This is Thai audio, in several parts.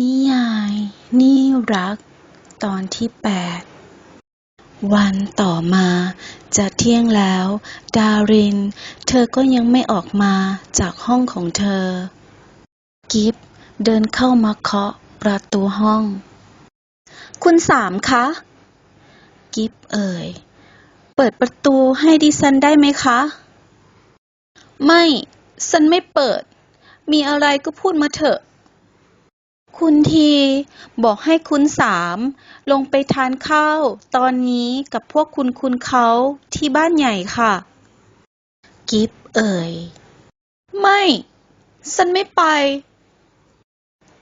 นิยาย นี่รัก ตอนที่แปดวันต่อมา จะเที่ยงแล้ว ดาริน เธอก็ยังไม่ออกมาจากห้องของเธอ กิฟเดินเข้ามาเคาะประตูห้อง คุณสามคะ กิฟเอ่ย เปิดประตูให้ดิฉันได้ไหมคะ ไม่ ฉันไม่เปิด มีอะไรก็พูดมาเถอะ คุณทีบอกให้คุณสามลงไปทานข้าวตอนนี้กับพวกคุณคุณเขาที่บ้านใหญ่ค่ะ กิฟเอ่ย ไม่ ฉันไม่ไป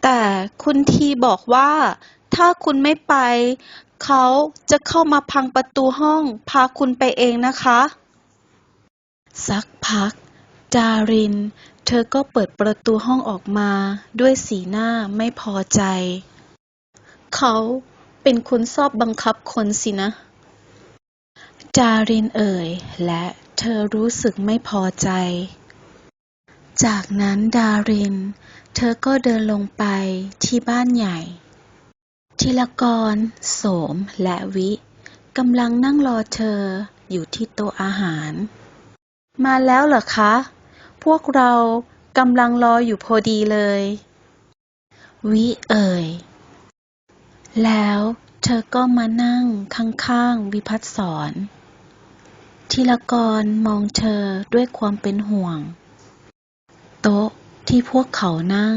แต่คุณทีบอกว่า ถ้าคุณไม่ไป เขาจะเข้ามาพังประตูห้องพาคุณไปเองนะคะ สักพัก ดาริน เธอก็เปิดประตูห้องออกมาด้วยสีหน้าไม่พอใจ เขาเป็นคนชอบบังคับคนสินะดารินเอ่ย และเธอรู้สึกไม่พอใจ จากนั้นดาริน เธอก็เดินลงไปที่บ้านใหญ่ธิลกร โสม และวิกำลังนั่งรอเธออยู่ที่โต๊ะอาหาร มาแล้วเหรอคะ พวกเรากำลังรออยู่พอดีเลย วิเอ่ย แล้วเธอก็มานั่งข้างๆวิพัฒสอนธีรกรมองเธอด้วยความเป็นห่วง โต๊ะที่พวกเขานั่ง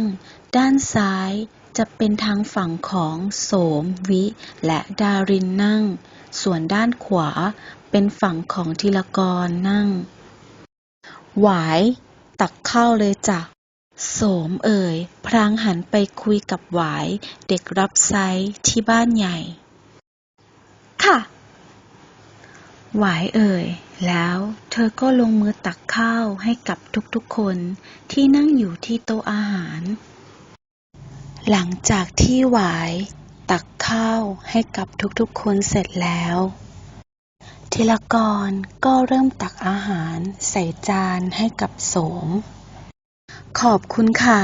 ด้านซ้ายจะเป็นทางฝั่งของโสมวิและดารินนั่ง ส่วนด้านขวาเป็นฝั่งของธีรกรนั่ง หวาย ตักข้าวเลยจ้ะ โสมเอ่ย พลางหันไปคุยกับหวาย เด็กรับไซที่บ้านใหญ่ ค่ะ หวายเอ่ย แล้วเธอก็ลงมือตักข้าวให้กับทุกๆคนที่นั่งอยู่ที่โต๊ะอาหาร หลังจากที่หวายตักข้าวให้กับทุกๆคนเสร็จแล้ว ธีรกรก็เริ่มตักอาหารใส่จานให้กับโสม ขอบคุณค่ะ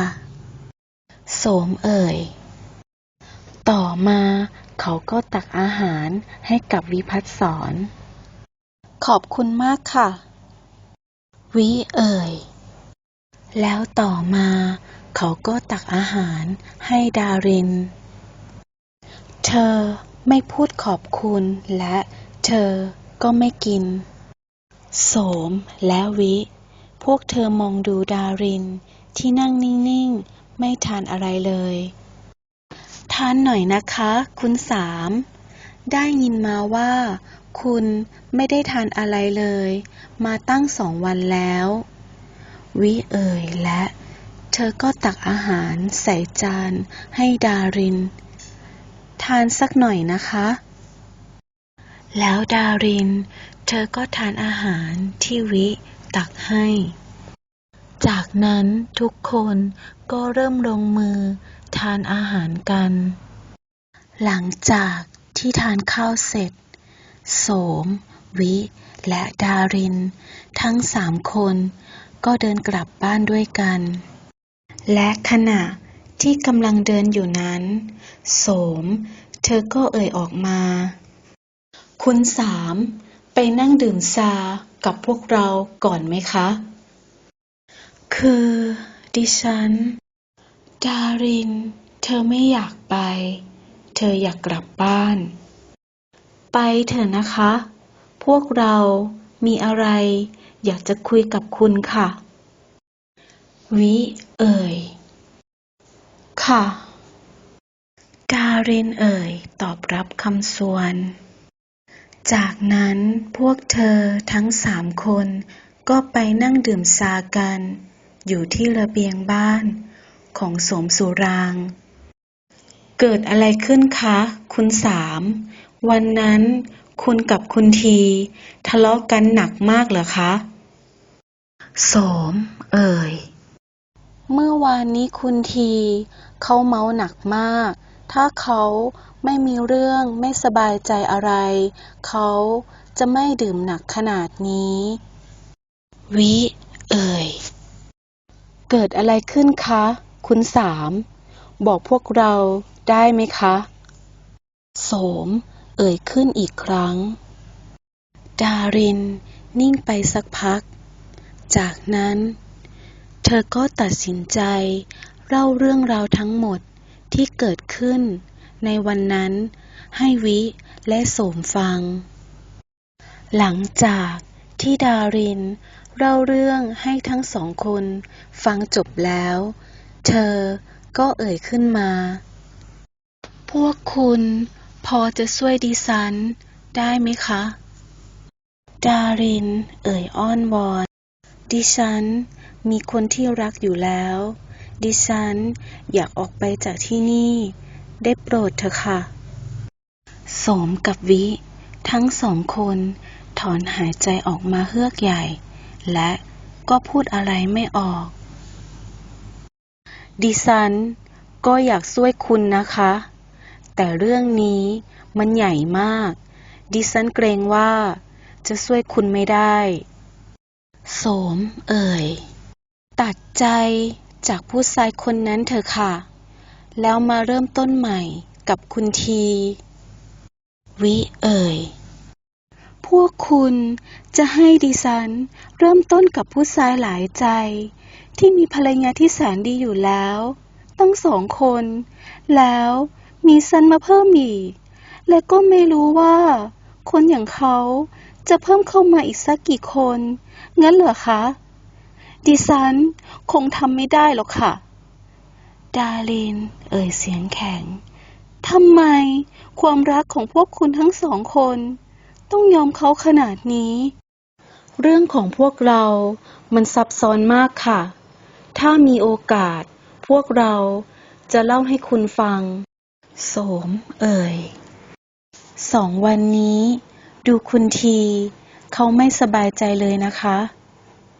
โสมเอ่ย ต่อมาเขาก็ตักอาหารให้กับวิพัฒสอน ขอบคุณมากค่ะ วิเอ่ย แล้วต่อมาเขาก็ตักอาหารให้ดาริน เธอไม่พูดขอบคุณและเธอ ก็ไม่กิน โสมและวิ พวกเธอมองดูดาริน ที่นั่งนิ่ง ๆ ไม่ทานอะไรเลย ทานหน่อยนะคะ คุณสาม ได้ยินมาว่า คุณไม่ได้ทานอะไรเลย มาตั้งสองวันแล้ว วิเอ่ยและเธอก็ตักอาหารใส่จานให้ดาริน ทานสักหน่อยนะคะ แล้วดาริน เธอก็ทานอาหารที่วิตักให้ จากนั้นทุกคนก็เริ่มลงมือทานอาหารกัน หลังจากที่ทานข้าวเสร็จ โสม วิ และดาริน ทั้งสามคนก็เดินกลับบ้านด้วยกัน และขณะที่กำลังเดินอยู่นั้น โสม เธอก็เอ่ยออกมา คุณสามไปนั่งดื่มชากับพวกเราก่อนไหมคะ คือ ดิฉัน ดาริน เธอไม่อยากไป เธออยากกลับบ้าน ไปเถอะนะคะ พวกเรามีอะไร อยากจะคุยกับคุณค่ะ วิเอ่ย ค่ะ ดารินเอ่ย ตอบรับคำส่วน จากนั้นพวกเธอทั้งสามคนก็ไปนั่งดื่มชากัน อยู่ที่ระเบียงบ้านของโสมสุราง เกิดอะไรขึ้นคะ คุณสาม วันนั้นคุณกับคุณที ทะเลาะกันหนักมากเหรอคะ โสม เอ่ย เมื่อวานนี้คุณที เขาเมาหนักมาก ถ้าเขาไม่มีเรื่องไม่สบายใจอะไร เขาจะไม่ดื่มหนักขนาดนี้ วิ เอ่ย เกิดอะไรขึ้นคะ คุณสาม บอกพวกเราได้ไหมคะ โสม เอ่ยขึ้นอีกครั้ง ดารินนิ่งไปสักพัก จากนั้น เธอก็ตัดสินใจเล่าเรื่องราวทั้งหมด ที่เกิดขึ้นในวันนั้นให้วิและโสมฟัง หลังจากที่ดารินเล่าเรื่องให้ทั้งสองคนฟังจบแล้ว เธอก็เอ่ยขึ้นมา พวกคุณพอจะช่วยดิฉันได้ไหมคะ ดารินเอ่ยอ้อนวอน ดิฉันมีคนที่รักอยู่แล้ว ดิฉันอยากออกไปจากที่นี่ ได้โปรดเถอะค่ะโสมกับวิ ทั้งสองคนถอนหายใจออกมาเฮือกใหญ่ และก็พูดอะไรไม่ออก ดิฉันก็อยากช่วยคุณนะคะ แต่เรื่องนี้มันใหญ่มาก ดิฉันเกรงว่าจะช่วยคุณไม่ได้ โสมเอ่ย ตัดใจ จากผู้ชายคนนั้นเถอะค่ะ แล้วมาเริ่มต้นใหม่กับคุณที วิเอ่ย พวกคุณจะให้ดิฉันเริ่มต้นกับผู้ชายหลายใจ ที่มีภรรยาที่แสนดีอยู่แล้วต้องสองคน แล้วมีซันมาเพิ่มอีก และก็ไม่รู้ว่า คนอย่างเขาจะเพิ่มเข้ามาอีกสักกี่คน งั้นเหรอคะ ดิฉันคงทำไม่ได้หรอกค่ะ ดาริน เอ่ยเสียงแข็ง ทำไมความรักของพวกคุณทั้งสองคน ต้องยอมเขาขนาดนี้ เรื่องของพวกเรา มันซับซ้อนมากค่ะ ถ้ามีโอกาส พวกเราจะเล่าให้คุณฟัง โสม เอ่ย สองวันนี้ ดูคุณที เขาไม่สบายใจเลยนะคะ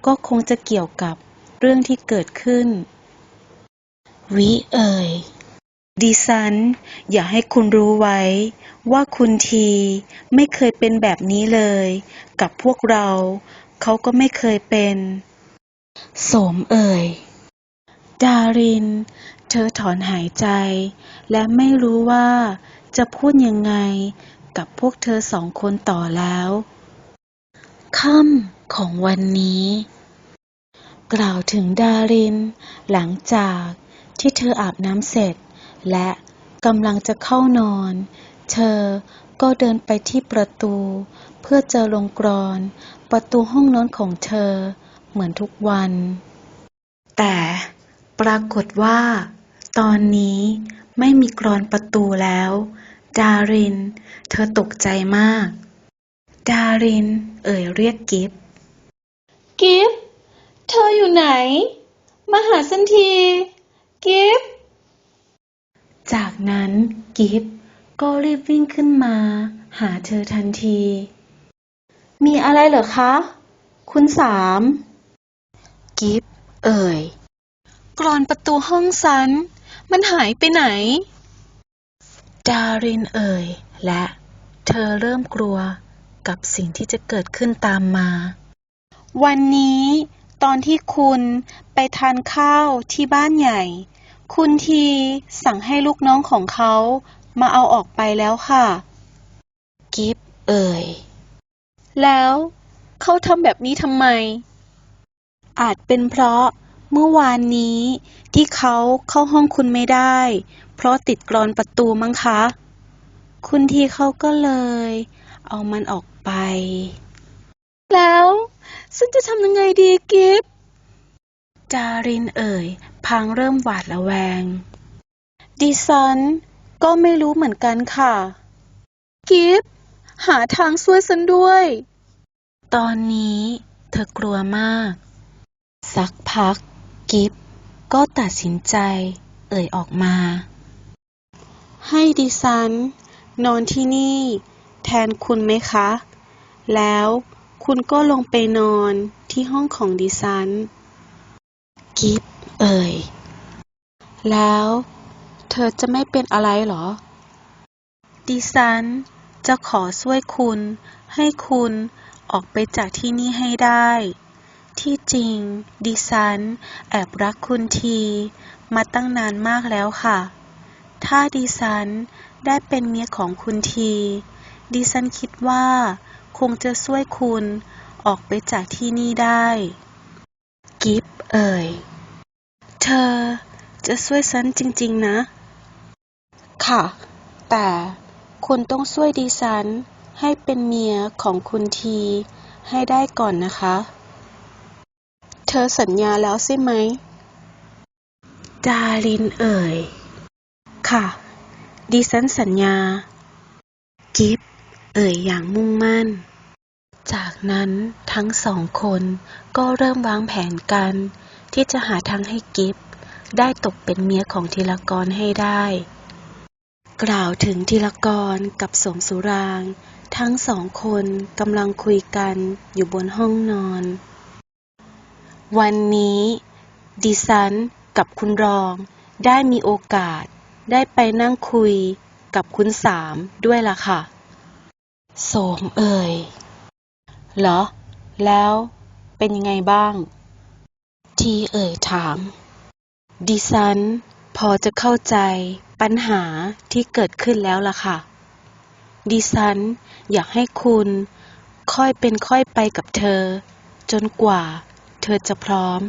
ก็คงจะเกี่ยวกับเรื่องที่เกิดขึ้น วิเอ่ยดิฉัน อยากให้คุณรู้ไว้ ว่าคุณทีไม่เคยเป็นแบบนี้เลย กับพวกเรา เขาก็ไม่เคยเป็นโสมเอ่ย ดาริน เธอถอนหายใจ และไม่รู้ว่าจะพูดยังไงกับพวกเธอสองคนต่อแล้ว ค่ำของวันนี้ กล่าวถึงดาริน หลังจากที่เธออาบน้ำเสร็จ และกำลังจะเข้านอน เธอก็เดินไปที่ประตู เพื่อเจะลงกรอน ประตูห้องนอนของเธอเหมือนทุกวัน แต่ปรากฏว่า ตอนนี้ไม่มีกรอนประตูแล้ว ดาริน เธอตกใจมาก ดาริน เอ่ยเรียกกิฟกิฟเธออยู่ไหน มาหาสันที กิฟจากนั้นกิฟก็รีบวิ่งขึ้นมา หาเธอทันที มีอะไรเหรอคะ คุณสาม กิฟเอ่ย กรอนประตูห้องซัน มันหายไปไหน ดารินเอ่ย และเธอเริ่มกลัว กับสิ่งที่จะเกิดขึ้นตามมา วันนี้ตอนที่คุณไปทานข้าวที่บ้านใหญ่ คุณทีสั่งให้ลูกน้องของเขามาเอาออกไปแล้วค่ะ กิฟเอ่ย แล้วเขาทำแบบนี้ทำไม อาจเป็นเพราะเมื่อวานนี้ที่เขาเข้าห้องคุณไม่ได้ เพราะติดกรอนประตูมั้งคะ คุณทีเขาก็เลย เอามันออกไป แล้วฉันจะทำยังไงดีกิฟจารินเอ่ยพางเริ่มหวาดระแวง ดิฉันก็ไม่รู้เหมือนกันค่ะ กิฟหาทางช่วยฉันด้วย ตอนนี้เธอกลัวมาก สักพัก กิฟก็ตัดสินใจ เอ่ยออกมา ให้ดิฉัน นอนที่นี่ แทนคุณไหมคะ แล้วคุณก็ลงไปนอนที่ห้องของดิฉัน กิฟเอ่ย แล้วเธอจะไม่เป็นอะไรหรอ ดิฉันจะขอช่วยคุณให้คุณออกไปจากที่นี่ให้ได้ ที่จริง ดิฉันแอบรักคุณที มาตั้งนานมากแล้วค่ะ ถ้าดิฉันได้เป็นเมียของคุณที ดิฉันคิดว่า คงจะช่วยคุณออกไปจากที่นี่ได้ กิฟเอ่ย เธอจะช่วยฉันจริงๆนะ ค่ะ แต่คุณต้องช่วยดิฉันให้เป็นเมียของคุณทีให้ได้ก่อนนะคะ เธอสัญญาแล้วใช่ไหม ดารินเอ่ย ค่ะ ดิฉันสัญญา กิฟ เอ่ยอย่างมุ่งมั่น จากนั้นทั้งสองคนก็เริ่มวางแผนกัน ที่จะหาทางให้กิฟได้ตกเป็นเมียของธีรกรให้ได้ กล่าวถึงธีรกรกับสมสุราง ทั้งสองคนกำลังคุยกันอยู่บนห้องนอน วันนี้ดิฉันกับคุณรองได้มีโอกาสได้ไปนั่งคุยกับคุณสามด้วยล่ะค่ะ โสมเอ่ย เหรอ แล้วเป็นยังไงบ้าง ทีเอ่ยถาม ดิฉันพอจะเข้าใจปัญหาที่เกิดขึ้นแล้วล่ะค่ะ ดิฉันอยากให้คุณค่อยเป็นค่อยไปกับเธอ จนกว่าเธอจะพร้อม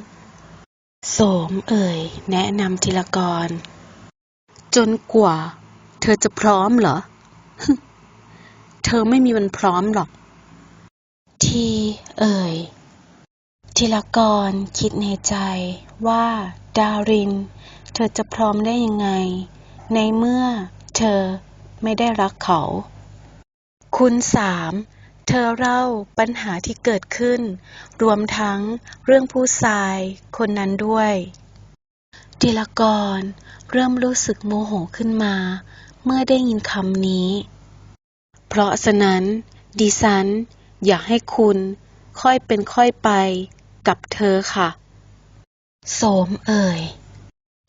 โสมเอ่ย แนะนำทีละกร จนกว่าเธอจะพร้อมเหรอ อไม่มีวันพร้อมหรอก ทีเอ่ยทีละกรคิดในใจว่าดาริน เธอจะพร้อมได้ยังไง ในเมื่อเธอไม่ได้รักเขา คุณสามเธอเล่าปัญหาที่เกิดขึ้น รวมทั้งเรื่องผู้ชายคนนั้นด้วยทีละกรเริ่มรู้สึกโมโหขึ้นมา เมื่อได้ยินคำนี้ เพราะฉะนั้น ดิฉัน อยากให้คุณ ค่อยเป็นค่อยไปกับเธอค่ะ โสมเอ่ย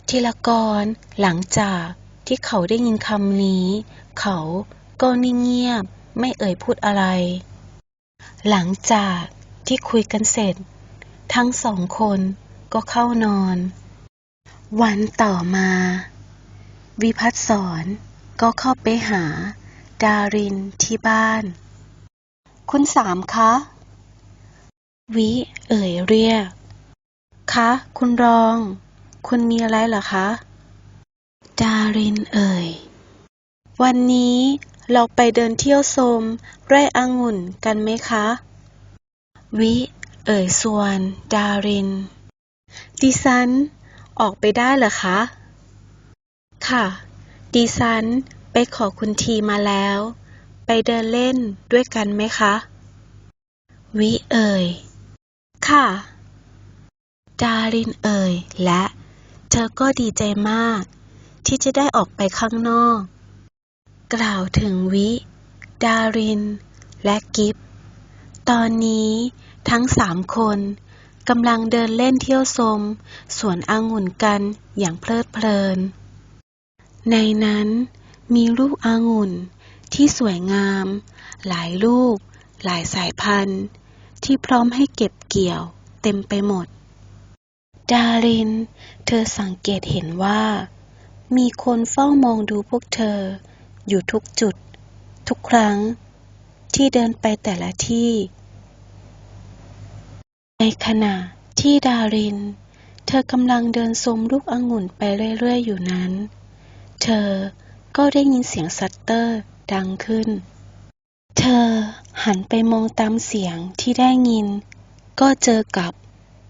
ทีละกรหลังจากที่เขาได้ยินคำนี้ เขาก็นิ่งเงียบไม่เอ่ยพูดอะไร หลังจากที่คุยกันเสร็จ ทั้งสองคนก็เข้านอน วันต่อมา วิพัฒสอนก็เข้าไปหา ดารินที่บ้าน คุณสามคะ วิเอ่ยเรียก คะ คุณรอง คุณมีอะไรเหรอคะ ดารินเอ่ย วันนี้เราไปเดินเที่ยวชมไร่องุ่นกันไหมคะ วิ เอ่ยส่วน ดาริน ดิฉัน ออกไปได้เหรอคะ ค่ะ ดิฉัน ไปขอคุณทีมาแล้ว ไปเดินเล่นด้วยกันไหมคะ วิเอ่ย ค่ะ ดารินเอ่ย และ เธอก็ดีใจมาก ที่จะได้ออกไปข้างนอก กล่าวถึงวิ ดาริน และกิฟตอนนี้ทั้งสามคนกำลังเดินเล่นเที่ยวชมสวนองุ่นกันอย่างเพลิดเพลิน ในนั้น มีลูกองุ่น ที่สวยงาม หลายลูกหลายสายพันธุ์ ที่พร้อมให้เก็บเกี่ยว เต็มไปหมด ดาริน เธอสังเกตเห็นว่า มีคนเฝ้ามองดูพวกเธอ อยู่ทุกจุด ทุกครั้ง ที่เดินไปแต่ละที่ ในขณะที่ดาริน เธอกำลังเดินชมลูกองุ่นไปเรื่อยๆอยู่นั้น เธอ ก็ได้ยินเสียงซัตเตอร์ดังขึ้น เธอหันไปมองตามเสียงที่ได้ยิน ก็เจอกับ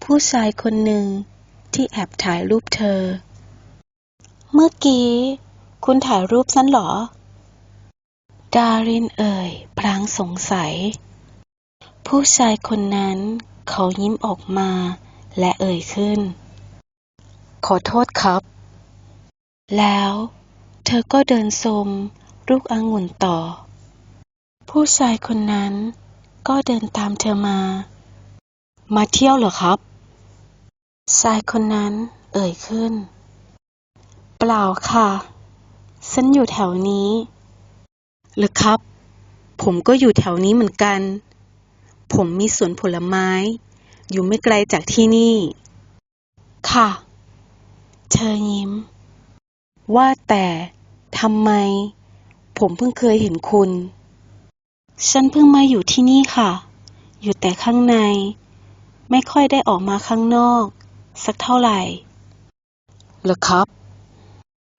ผู้ชายคนหนึ่งที่แอบถ่ายรูปเธอ เมื่อกี้ คุณถ่ายรูปฉันเหรอ ดารินเอ่ย พลางสงสัย ผู้ชายคนนั้นเขายิ้มออกมาและเอ่ยขึ้น ขอโทษครับ แล้ว ธอก็เดินชมลูกองุ่นต่อ ผู้ชายคนนั้นก็เดินตามเธอมา มาเที่ยวเหรอครับ ชายคนนั้นเอ่ยขึ้น เปล่าค่ะ ฉันอยู่แถวนี้เหรอครับ ผมก็อยู่แถวนี้เหมือนกัน ผมมีสวนผลไม้ อยู่ไม่ไกลจากที่นี่ ค่ะ เธอยิ้ม ว่าแต่ ทำไม ผมเพิ่งเคยเห็นคุณ ฉันเพิ่งมาอยู่ที่นี่ค่ะ อยู่แต่ข้างใน ไม่ค่อยได้ออกมาข้างนอก สักเท่าไหร่เหรอครับ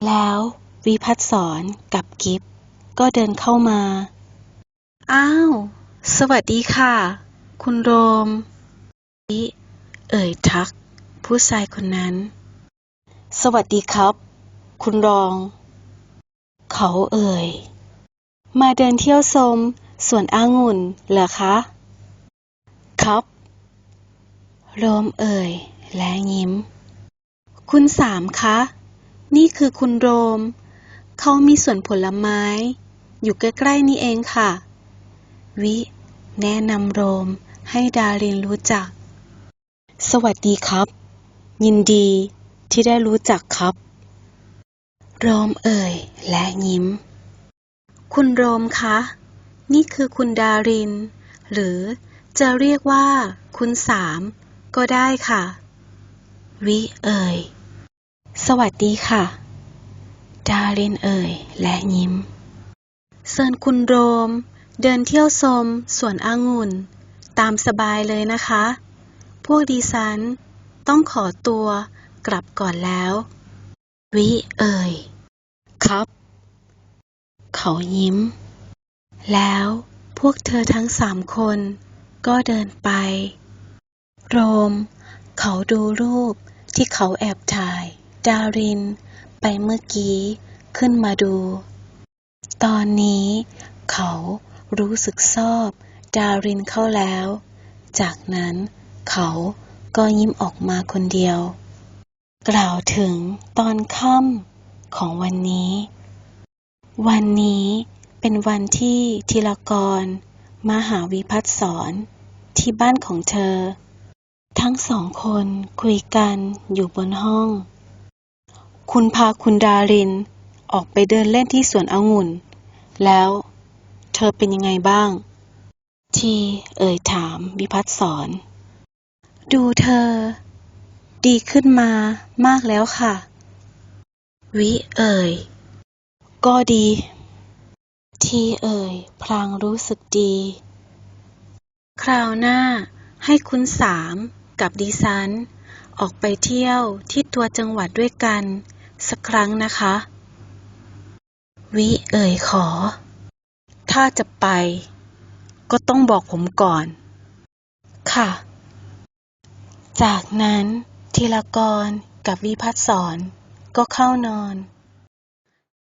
แล้ววิพัฒน์สอนกับกิฟก็เดินเข้ามา อ้าว สวัสดีค่ะ คุณโรมวิเอ่ยทัก ผู้ชายคนนั้น สวัสดีครับ คุณรอง เขาเอ่ย มาเดินเที่ยวชมสวนองุ่นเหรอคะ ครับ โรมเอ่ย และยิ้ม คุณสามคะ นี่คือคุณโรม เขามีสวนผลไม้ อยู่ใกล้ๆนี่เองค่ะ วิ แนะนำโรมให้ดารินรู้จัก สวัสดีครับ ยินดีที่ได้รู้จักครับ โรมเอ่ย และยิ้ม คุณโรมคะ นี่คือคุณดาริน หรือจะเรียกว่า คุณสามก็ได้ค่ะ วิเอ่ย สวัสดีค่ะ ดารินเอ่ย และยิ้มเซิญคุณโรม เดินเที่ยวชมสวนองุ่น ตามสบายเลยนะคะ พวกดิฉัน ต้องขอตัวกลับก่อนแล้ว วิเอ่ย ครับ เขายิ้ม แล้วพวกเธอทั้งสามคนก็เดินไป โรม เขาดูรูปที่เขาแอบถ่าย ดาริน ไปเมื่อกี้ขึ้นมาดู ตอนนี้เขารู้สึกชอบ ดารินเข้าแล้ว จากนั้นเขาก็ยิ้มออกมาคนเดียว กล่าวถึงตอนค่ำ ของวันนี้ วันนี้เป็นวันที่ธีรกรมาหาวิพัฒน์สอนที่บ้านของเธอ ทั้งสองคนคุยกันอยู่บนห้อง คุณพาคุณดารินออกไปเดินเล่นที่สวนองุ่น แล้วเธอเป็นยังไงบ้าง ที่เอ่ยถามวิพัฒน์สอน ดูเธอ ดีขึ้นมามากแล้วค่ะ วิเอ่ย ก็ดี ที่เอ่ย พลางรู้สึกดี คราวหน้าให้คุณสามกับดิฉัน ออกไปเที่ยวที่ตัวจังหวัดด้วยกัน สักครั้งนะคะ วิเอ่ยขอ ถ้าจะไป ก็ต้องบอกผมก่อน ค่ะ จากนั้นธีรกรกับวิพัฒน์สอน ก็เข้านอน